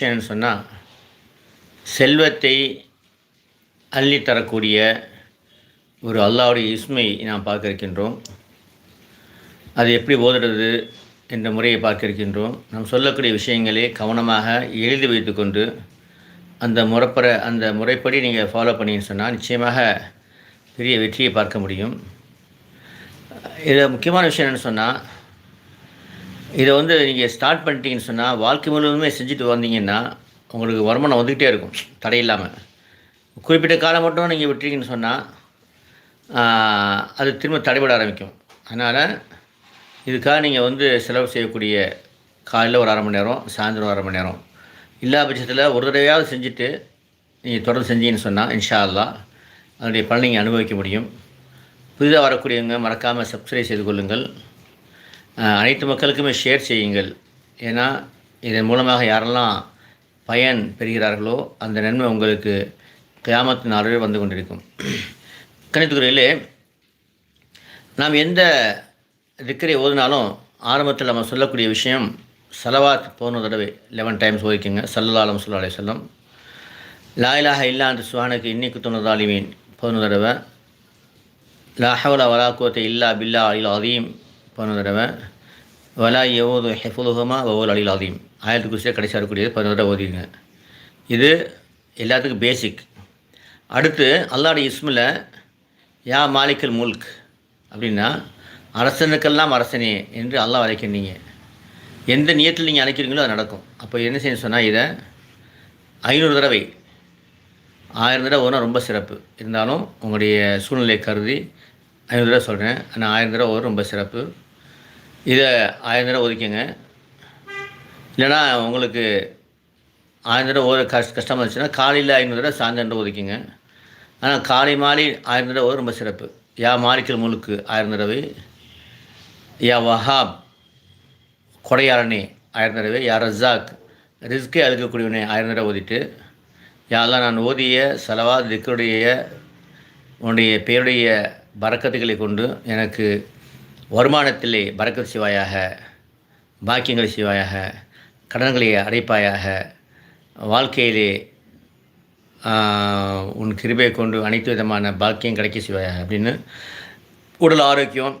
விஷயம்னு சொன்னால் செல்வத்தை அள்ளி தரக்கூடிய ஒரு அல்லாவுடைய இஸ்மை நாம் பார்க்க இருக்கின்றோம் அது எப்படி ஓதுறது என்ற முறையை பார்க்க இருக்கின்றோம் நாம் சொல்லக்கூடிய விஷயங்களே கவனமாக எழுதி வைத்துக்கொண்டு அந்த முறைப்பற அந்த முறைப்படி நீங்கள் ஃபாலோ பண்ணிங்கன்னு சொன்னால் நிச்சயமாக பெரிய வெற்றியை பார்க்க முடியும். இதில் முக்கியமான விஷயம் என்னென்னு சொன்னால் இதை வந்து நீங்கள் ஸ்டார்ட் பண்ணிட்டீங்கன்னு சொன்னால் வாழ்க்கை முழுவதுமே செஞ்சுட்டு வந்தீங்கன்னா உங்களுக்கு வருமானம் வந்துக்கிட்டே இருக்கும். தடையில்லாமல் குறிப்பிட்ட காலம் மட்டும் நீங்கள் விட்டுறீங்கன்னு சொன்னால் அது திரும்ப தடைபட ஆரம்பிக்கும். அதனால் இதுக்காக நீங்கள் வந்து செலவு செய்யக்கூடிய காலையில் ஒரு அரை மணி நேரம் சாயந்தரம் ஒரு அரை மணி நேரம். இல்லாத பட்சத்தில் ஒரு தடவையாவது செஞ்சுட்டு நீங்கள் தொடர்ந்து செஞ்சீங்கன்னு சொன்னால் இன்ஷா அல்லா அதனுடைய பலனை நீங்கள் அனுபவிக்க முடியும். புதிதாக வரக்கூடியவங்க மறக்காமல் சப்ஸ்கிரைப் செய்து கொள்ளுங்கள். அனைத்து மக்களுக்குமே ஷேர் செய்யுங்கள். ஏன்னா இதன் மூலமாக யாரெல்லாம் பயன் பெறுகிறார்களோ அந்த நன்மை உங்களுக்கு கிராமத்தின் நாளே வந்து கொண்டிருக்கும். கணித்துக்குறையிலே நாம் எந்த திக்கரை ஓதினாலும் ஆரம்பத்தில் நம்ம சொல்லக்கூடிய விஷயம் சலவாத் போன தடவை லெவன் டைம்ஸ் ஓதிக்குங்க. சல்லல்லாலம் சொல்லா செல்லும் சொல்லம் லாயிலாக இல்லா அந்த சுஹானுக்கு இன்னைக்கு துணதாலிமீன் போன தடவை லாஹவலா வலாக்குவத்தை இல்லா பில்லா அலில் அதீம் பதினொரு தடவை. வலா எவோது ஹெஃபுலுகமா ஒவ்வொரு அலில் அதையும் ஆயிரத்துக்கு குசியாக கடைசியாக இருக்கக்கூடியது பதினொரு தடவை ஓதிங்க இது எல்லாத்துக்கும் பேசிக் அடுத்து அல்லாட இஸ்மில் யா மாலிக்கல் முல்க் அப்படின்னா அரசனுக்கெல்லாம் அரசனே என்று அல்லாஹ் அழைக்கிறீங்க எந்த நியத்தில் நீங்கள் அழைக்கிறீங்களோ அது நடக்கும். அப்போ என்ன செய்யணும் சொன்னால் இதை ஐநூறு தடவை. ஆயிரம் தடவை ஓனா ரொம்ப சிறப்பு. இருந்தாலும் உங்களுடைய சூழ்நிலை கருதி ஐநூறு தடவை சொல்கிறேன் நான் ஆயிரம் தடவை ஓதும் ரொம்ப சிறப்பு. இதை ஆயிரம் தடவை ஒதுக்கிங்க. இல்லைனா உங்களுக்கு ஆயிரம் தடவை ஒரு கஷ்ட கஷ்டமாக இருந்துச்சுன்னா காலையில் ஐநூறு தடவை சாயந்தரம் தடவை ஒதுக்கிங்க. ஆனால் காலை மாலை ஆயிரம் தடவை ஓதும் ரொம்ப சிறப்பு. யா மாலிக்கல் முழுக்கு ஆயிரம் தடவை. யா வஹாப் கொடையாளனே ஆயிரம் தடவை. யா ரஸாக் ரிஸ்கே அழுக்கக்கூடியவனே ஆயிரம் தடவை ஓதிட்டு யாரெல்லாம் நான் ஓதிய செலவாத திக்கருடைய உன்னுடைய பேருடைய பறக்கத்துகளை கொண்டு எனக்கு வருமானத்திலே பறக்கத் சிவாயாக பாக்கியங்களை சிவாயாக கடன்களை அடைப்பாயாக வாழ்க்கையிலே உன் கிருபையை கொண்டு அனைத்து விதமான பாக்கியம் கிடைக்க செய்வாயாக அப்படின்னு உடல் ஆரோக்கியம்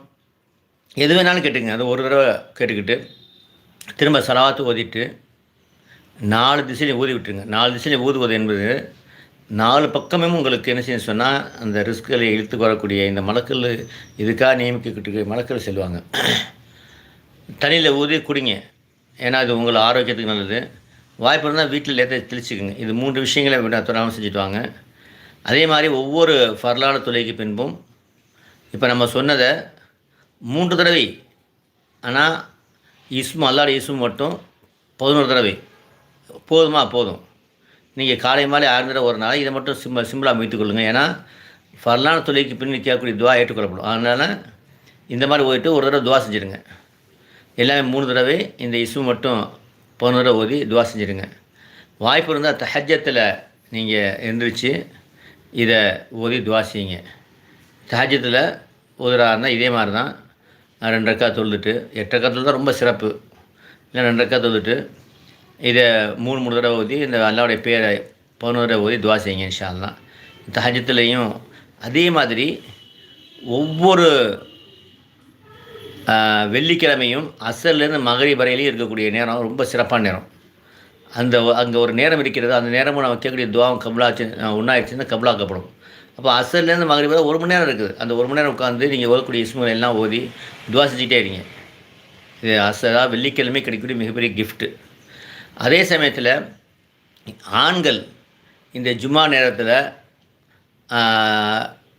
எது வேணாலும் கேட்டுங்க அது ஒரு தடவை கேட்டுக்கிட்டு திரும்ப செலவாத்து ஓதிட்டு நாலு திசையிலையும் ஊதி விட்டுருங்க. நாலு திசையிலையும் ஊதுவது என்பது நாலு பக்கமும் உங்களுக்கு என்ன செய்ய சொன்னால் அந்த ரிஸ்க்களை இழுத்து வரக்கூடிய இந்த மலக்கல் இதுக்காக நியமிக்கக்கூடிய மலக்கல் செல்வாங்க தண்ணியில் ஊதி குடிங்க. ஏன்னா அது உங்களை ஆரோக்கியத்துக்கு நல்லது. வாய்ப்பு இருந்தால் வீட்டில் லேட்டாக தெளிச்சுக்குங்க. இது மூன்று விஷயங்களை விட தொடராமல் செஞ்சுட்டு வாங்க அதே மாதிரி ஒவ்வொரு வரலாறு தொலைக்கு பின்பும் இப்போ நம்ம சொன்னதை மூன்று தடவை. ஆனால் இஸ்மு அல்லாட இஸ்மு மட்டும் பதினோரு தடவை. போதுமா? போதும். நீங்கள் காலை மாலை ஆறு தடவை ஒரு நாள் இதை மட்டும் சிம்ம சிம்பிளாக அமைத்துக் கொள்ளுங்கள் ஏன்னா ஃபர்லான தொழிலுக்கு பின் கேட்கக்கூடிய துவா ஏற்றுக்கொள்ளப்படும். அதனால் இந்த மாதிரி ஓதிட்டு ஒரு தடவை துவா செஞ்சுருங்க. எல்லாமே மூணு தடவை இந்த இசு மட்டும் போன தடவை ஓதி துவா செஞ்சுருங்க. வாய்ப்பு இருந்தால் தஹஜத்தில் நீங்கள் எழுந்திரிச்சு இதை ஓதி துவா செய்யுங்க. தஹஜத்தில் ஓதுறா இருந்தால் இதே மாதிரி தான் ரெண்டு ரக்கா தொழுதுட்டு எட்டு ரக்கா தொழுது ரொம்ப சிறப்பு. இல்லை ரெண்டு ரக்கா தொழுதுட்டு இதை மூணு மூணு தடவை ஊதி இந்த அல்லாவுடைய பேரை பதினோரு தடவை ஊதி துவா செய்யுங்க இன்ஷால்லாம் தஹஜத்துலேயும் அதே மாதிரி ஒவ்வொரு வெள்ளிக்கிழமையும் அசல்லேருந்து மகரி வரையிலையும் இருக்கக்கூடிய நேரம் ரொம்ப சிறப்பான நேரம். அந்த அங்கே ஒரு நேரம் இருக்கிறது அந்த நேரமும் நம்ம கேட்கக்கூடிய துவாவும் கபலாச்சு ஒன்றாயிடுச்சுன்னா கபலாக்கப்படும். அப்போ அசல்லேருந்து மகரி வரை ஒரு மணி நேரம் இருக்குது. அந்த ஒரு மணி நேரம் உட்காந்து நீங்கள் ஓதக்கூடிய இஸ்முல் எல்லாம் ஓதி துவா செஞ்சுக்கிட்டே இருங்க. இது அசலாக வெள்ளிக்கிழமை கிடைக்கக்கூடிய மிகப்பெரிய கிஃப்ட்டு அதே சமயத்தில் ஆண்கள் இந்த ஜும்மா நேரத்தில்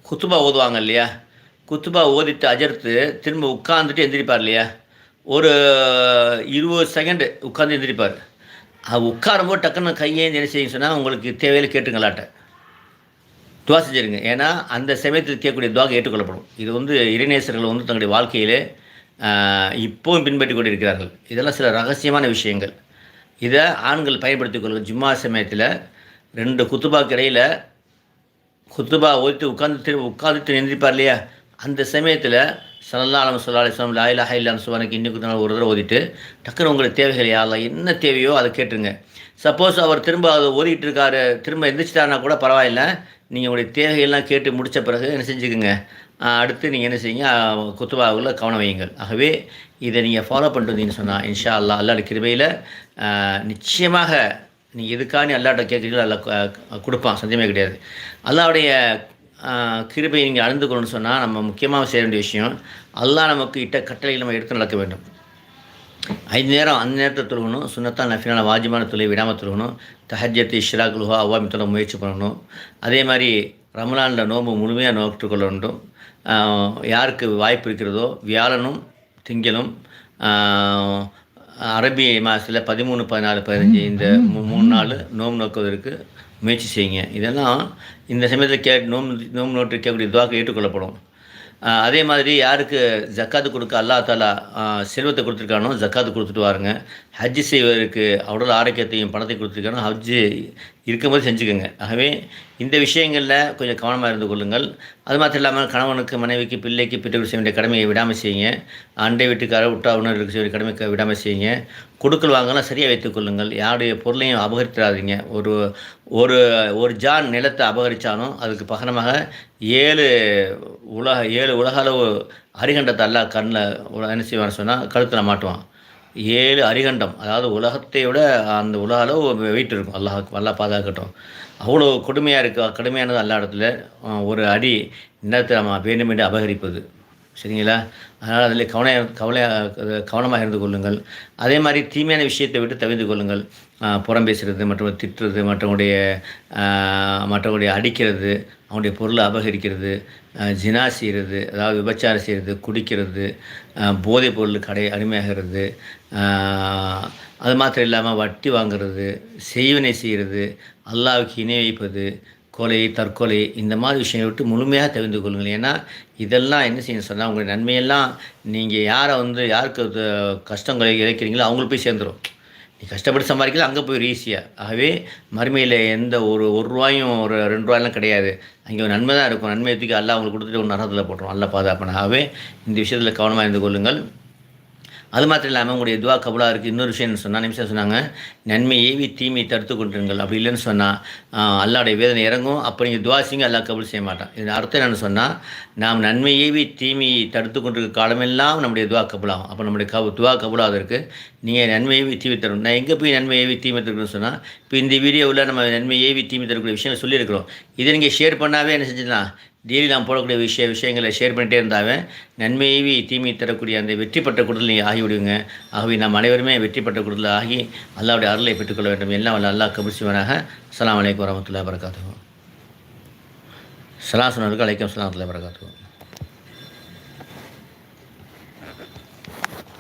குத்துபா ஓதுவாங்க இல்லையா? குத்துபா ஓதிட்டு அஜர்த்து திரும்ப உட்காந்துட்டு எந்திரிப்பார் இல்லையா? ஒரு இருபது செகண்டு உட்காந்து எந்திரிப்பார். அது உட்காரும்போது டக்குன்னு கையேந்து என்ன செய்யுங்க சொன்னால் உங்களுக்கு தேவையில்லை கேட்டுங்களாட்ட. துவா செஞ்சுருங்க. ஏன்னா அந்த சமயத்தில் கேட்கக்கூடிய துவாக ஏற்றுக்கொள்ளப்படும். இது வந்து இறைநேசர்கள் வந்து தங்களுடைய வாழ்க்கையிலே இப்போவும் பின்பற்றி கொண்டு இருக்கிறார்கள் இதெல்லாம் சில ரகசியமான விஷயங்கள். இதை ஆண்கள் பயன்படுத்திக் கொள்ளுங்கள். ஜும்மா சமயத்தில் ரெண்டு குத்துபாக்கு இடையில் குத்துபா ஓய்த்து உட்காந்து திரும்ப உட்காந்து எந்திரிப்பார் இல்லையா? அந்த சமயத்தில் சல்லா அலம் சொல்லா அலிஸ்லாம் லாயிலா ஹைலான்னு சுவானுக்கு இன்னைக்கு நாள் ஒரு தடவை ஓதிட்டு டக்குனு உங்களுக்கு தேவைகள் யாரில் என்ன தேவையோ அதை கேட்டுருங்க. சப்போஸ் அவர் திரும்ப அதை ஓதிட்டு இருக்காரு திரும்ப எந்திரிச்சிட்டாருனா கூட பரவாயில்ல. நீங்கள் உங்களுடைய தேவைகள்லாம் கேட்டு முடித்த பிறகு என்ன செஞ்சுக்கோங்க? அடுத்து நீங்கள் என்ன செய்யுங்க குத்துபாவில் கவனம் வையுங்கள். ஆகவே இதை நீங்கள் ஃபாலோ பண்ணிட்டு வந்தீங்கன்னு சொன்னால் இன்ஷா அல்லா அல்லாட கிருபையில் நிச்சயமாக நீங்கள் எதுக்காக அல்லாட்ட கேட்குறீங்களோ அல்ல கொடுப்பான் சந்தேகமே கிடையாது. அல்லாவுடைய கிருபையை நீங்கள் அழுந்து கொள்ளணும்னு சொன்னால் நம்ம முக்கியமாக செய்ய வேண்டிய விஷயம் அல்லாஹ் நமக்கு இட்ட கட்டளை நம்ம எடுத்து நடக்க வேண்டும். ஐந்து நேரம் அந்த நேரத்தை தொழுகணும் சுண்ணத்தான் நஃபினால வாஜிமான தொழிலை விடாமல் தொழுகணும் தஹஜத்து இஷ்ராகுலுஹா அவ்வாமி தொலை முயற்சி பண்ணணும். அதே மாதிரி ரமலானில் நோன்பு முழுமையாக நோற்றுக்கொள்ள வேண்டும். யாருக்கு வாய்ப்பு இருக்கிறதோ வியாழனும் திங்களும் அரபி மாதத்தில் பதிமூணு பதினாலு பதினஞ்சு இந்த மூ- மூணு நாள் நோம்பு நோக்குவதற்கு முயற்சி செய்யுங்க. இதெல்லாம் இந்த சமயத்தில் கே நோம்பு நோம்பு நோட்டு கேட்கக்கூடிய துவாக்கு ஏற்றுக்கொள்ளப்படும். அதே மாதிரி யாருக்கு ஜக்காத்து கொடுக்க அல்லா தாலா செல்வத்தை கொடுத்துருக்கானோ ஜக்காத்து கொடுத்துட்டு வாருங்க. ஹஜ்ஜு செய்வதற்கு அவரோட ஆரோக்கியத்தையும் பணத்தை கொடுத்துருக்கானோ ஹஜ்ஜு இருக்கும்போது செஞ்சுக்கோங்க. ஆகவே இந்த விஷயங்களில் கொஞ்சம் கவனமாக இருந்து கொள்ளுங்கள். அது மாத்திரம் இல்லாமல் கணவனுக்கு மனைவிக்கு பிள்ளைக்கு பெற்றோர் செய்ய வேண்டிய கடமையை விடாமல் செய்யுங்க. அண்டை வீட்டுக்கார விட்டா உணர்வுக்கு செய்ய வேண்டிய கடமை விடாமல் செய்யுங்க. கொடுக்கல் வாங்கலாம் சரியாக வைத்துக்கொள்ளுங்கள் யாருடைய பொருளையும் அபகரித்துறாதீங்க ஒரு ஒரு ஒரு ஜான் நிலத்தை அபகரித்தாலும் அதுக்கு பகரமாக ஏழு உலக ஏழு உலக அளவு அரிகண்டத்தை அல்லா கண்ணில் என்ன செய்வான்னு சொன்னால் கழுத்தில் மாட்டுவான். ஏழு அரிகண்டம். அதாவது உலகத்தை விட அந்த உலக அளவு வெயிட் இருக்கும் அல்லாஹ் நல்லா பாதுகாக்கட்டும். அவ்வளோ கொடுமையாக இருக்குது கடுமையானது அல்லா இடத்துல ஒரு அடி நிலத்தை நம்ம வேண்டுமென்று அபகரிப்பது. சரிங்களா? அதனால் அதில் கவன கவலை கவனமாக இருந்து கொள்ளுங்கள். அதே மாதிரி தீமையான விஷயத்தை விட்டு தவிர்த்து கொள்ளுங்கள். புறம் பேசுகிறது மற்றவங்க திட்டுறது மற்றவங்களுடைய மற்றவங்களுடைய அடிக்கிறது அவனுடைய பொருளை அபகரிக்கிறது ஜினா செய்கிறது அதாவது விபச்சாரம் செய்கிறது குடிக்கிறது போதைப் பொருள் கடை அடிமையாகிறது அது மாத்திரம் இல்லாமல் வட்டி வாங்குறது செய்வினை செய்கிறது அல்லாவுக்கு இணை வைப்பது கொலை தற்கொலை இந்த மாதிரி விஷயங்களை விட்டு முழுமையாக தெரிந்து கொள்ளுங்கள். ஏன்னா இதெல்லாம் என்ன செய்யணும் சொன்னால் உங்களுடைய நன்மையெல்லாம் நீங்கள் யாரை வந்து யாருக்கு கஷ்டங்களை இழைக்கிறீங்களோ அவங்களுக்கு போய் சேர்ந்துடும் நீ கஷ்டப்பட்டு சம்பாதிக்கல அங்கே போய் ஈஸியாக ஆகவே மறுமையில் எந்த ஒரு ஒரு ரூபாயும் ஒரு ரெண்டு ரூபாயெல்லாம் கிடையாது. அங்கே ஒரு நன்மை தான் இருக்கும். நன்மை தூக்கி எல்லாம் அவங்களுக்கு கொடுத்துட்டு ஒரு நரத்தில் போட்டுரும். நல்லா பாதுகாப்பன ஆகவே இந்த விஷயத்தில் கவனமாக இருந்து கொள்ளுங்கள். அது மாத்திரம் இல்லாமல் உங்களுடைய துவா கபலாக இருக்குது இன்னொரு விஷயம் சொன்னால் நிமிஷம் சொன்னாங்க? நன்மை ஏவி தீமை தடுத்து கொண்டிருங்கள். அப்படி இல்லைன்னு சொன்னால் அல்லாவுடைய வேதனை இறங்கும். அப்போ நீங்கள் துவா செய்யுங்க அல்லா கபூல் செய்ய மாட்டான். இதன் அர்த்தம் என்னென்னு சொன்னால் நாம் நன்மை ஏவி தீமையை தடுத்து கொண்டிருக்க காலமெல்லாம் நம்முடைய துவா கபூலாகும். அப்போ நம்முடைய கபு துவா கபூலாவதற்கு நீங்கள் நன்மை ஏவி தீமை தரும் நான் எங்கே போய் நன்மை ஏவி தீமை தருக்கணும்னு சொன்னால் இப்போ இந்த வீடியோவில் நம்ம நன்மை ஏவி தீமை தரக்கூடிய விஷயங்கள் சொல்லியிருக்கிறோம். இதை நீங்கள் ஷேர் பண்ணாவே என்ன செஞ்சிடலாம்? டெய்லி நான் போடக்கூடிய விஷய விஷயங்களை ஷேர் பண்ணிகிட்டே இருந்தாவே நன்மையவி தீமை தரக்கூடிய அந்த வெற்றி பெற்ற குடல் நீங்கள் ஆகிவிடுங்க. ஆகவே நாம் அனைவருமே வெற்றி பெற்ற குடல் ஆகி அல்லாவுடைய அருளை பெற்றுக்கொள்ள வேண்டும். எல்லாம் வல்ல அல்லா கபூல் சலாம் அலைக்கு அலைக்கும் வரகாத்துவோம் சலாசனருக்கு அழைக்கம் சலாமத்துல்லாஹி வரகாத்துவோம்